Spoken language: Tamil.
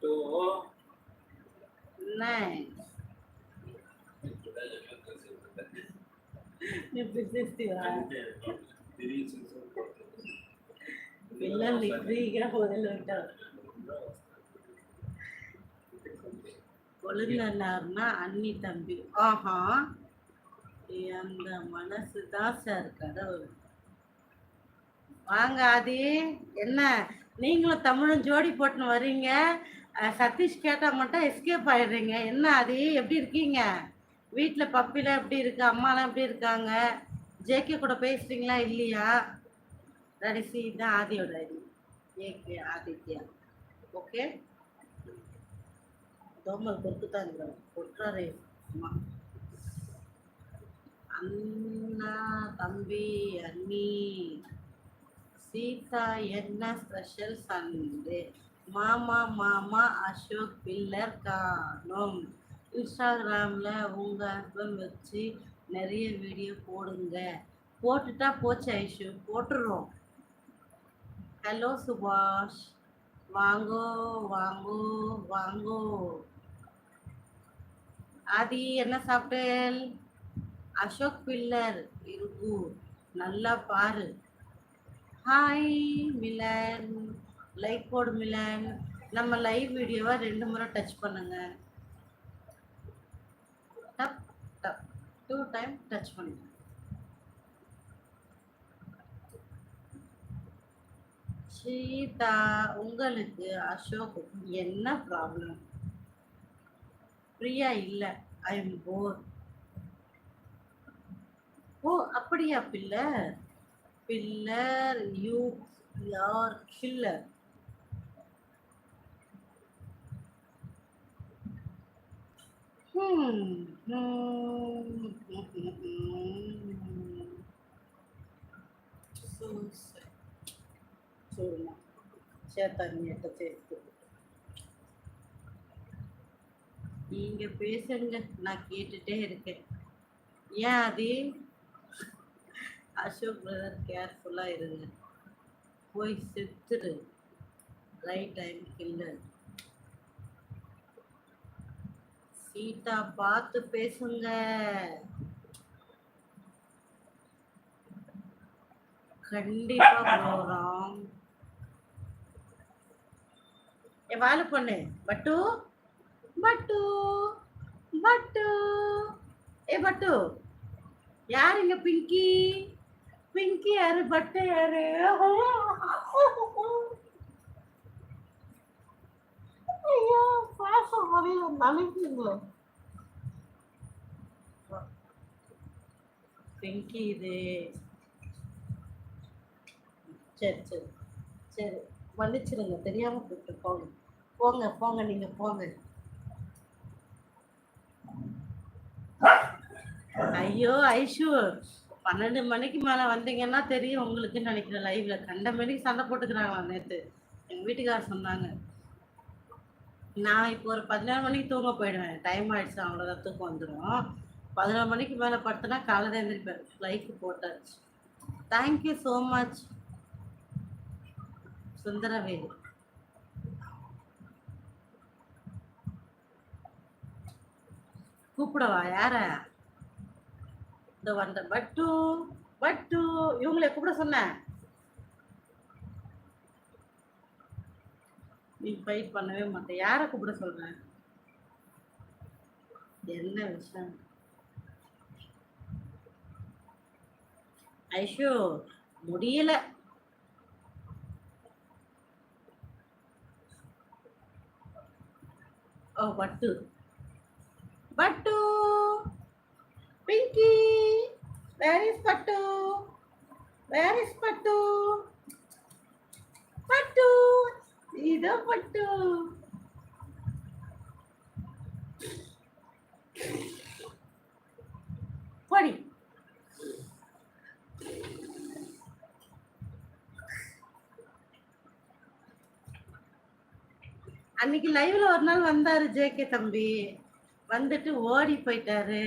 two, அண்ணி தம்பி. ஆஹா. அந்த மனசுதான் சார் கடவுள் வாங்க ஆதி என்ன? நீங்களும் தமிழும் ஜோடி போட்டுன்னு வரீங்க சதீஷ் கேட்டால் மட்டும் எஸ்கேப் ஆயிடுறீங்க. என்ன ஆதி எப்படி இருக்கீங்க? வீட்டில் பப்பிலாம் எப்படி இருக்கு? அம்மாலாம் எப்படி இருக்காங்க? ஜேகே கூட பேசுறீங்களா? இல்லையா? கடைசி தான் ஆதியோட ஐடி ஜேகே ஆதித்யா. ஓகே தோமல் கொத்துட்டாங்க கொட்டுறாரு. அம்மா. அண்ணா தம்பி அண்ணி. சீதா என்ன ஸ்பெஷல் சந்து மாமா மாமா அசோக் பில்லர் காணும். இன்ஸ்டாகிராமில் உங்கள் ஹஸ்பண்ட் வச்சு நிறைய வீடியோ போடுங்க. போட்டுட்டா போச்சு ஐஷு. போட்டுடுறோம் ஹலோ சுபாஷ். வாங்கோ வாங்கோ வாங்கோ. ஆதி என்ன சாப்பிட்டேன் அசோக் பில்லர். இருக்கு நல்லா பாரு. ஹாய் மிலன் லைக் போடு மிலன் நம்ம லைவ் வீடியோவை ரெண்டு முறை டச் பண்ணுங்க. Tap tap two time touch பண்ணுங்க. சீதா உங்களுக்கு அசோக் என்ன ப்ராப்ளம் பிரியா இல்லை. ஐ எம் போர் ஓ அப்படியா பிள்ளை? பில்லர் யூ யார் கில்லர் చూడమ్మా చేతాన్ని ఎట్ట చేస్తూ நீங்க பேசுங்க நான் கேட்டுட்டே இருக்கேன் ஏன் அது அசோக் பிரதர் கேர்ஃபுல்லா இருங்க. போய் செத்துரு ரைட் டைம் கில்லர் சீதா பார்த்து பேசுங்க. கண்டிப்பா போறோம். ஏ வாழை பொண்ணு பட்டு? பட்டு. பட்டு. ஏ பட்டு. யாருங்க பிங்கி? பிங்கி யாரு பட்டு யாரு? ஐயோ பேச முடியல நினைப்பீங்களோ பிங்கி இது. சரி சரி சரி. மன்னிச்சிடுங்க தெரியாம கூப்பிட்டு போங்க. போங்க போங்க நீங்க போங்க. ஐயோ ஐஷூர் பன்னெண்டு மணிக்கு மேல வந்தீங்கன்னா தெரியும் உங்களுக்கு நினைக்கிறேன் லைவ்ல கண்ட மணிக்கு சண்டை போட்டுக்கிறாங்களா நேத்து? எங்க வீட்டுக்காரர் சொன்னாங்க. நான் இப்போ ஒரு பதினேழு மணிக்கு தூங்க போயிடுவேன். டைம் ஆயிடுச்சு அவ்வளோதான் தூக்கம் வந்துடும் பதினோரு மணிக்கு மேலே படுத்தனா காலையில் எழுந்திரிப்பேன் லைஃப் போட்டாச்சு. Thank you so much Sundaravelu. கூப்பிடவா? யார? இந்த வந்த பட்டு பட்டு. இவங்களை கூப்பிட சொன்னேன் நீ ஃபைட் பண்ணவே மாட்டேன் யாரை கூப்பிட சொல்றேன் என்ன விஷயம்? ஐஷோ முடியல. ஓ பட்டு. பட்டு. பிங்கி. வேர் இஸ் பட்டு வேர் இஸ் பட்டு பட்டு இதோ பட்டு போடி அன்னைக்கு லைவ்ல ஒரு நாள் வந்தாரு ஜேகே தம்பி. வந்துட்டு ஓடி போயிட்டாரு.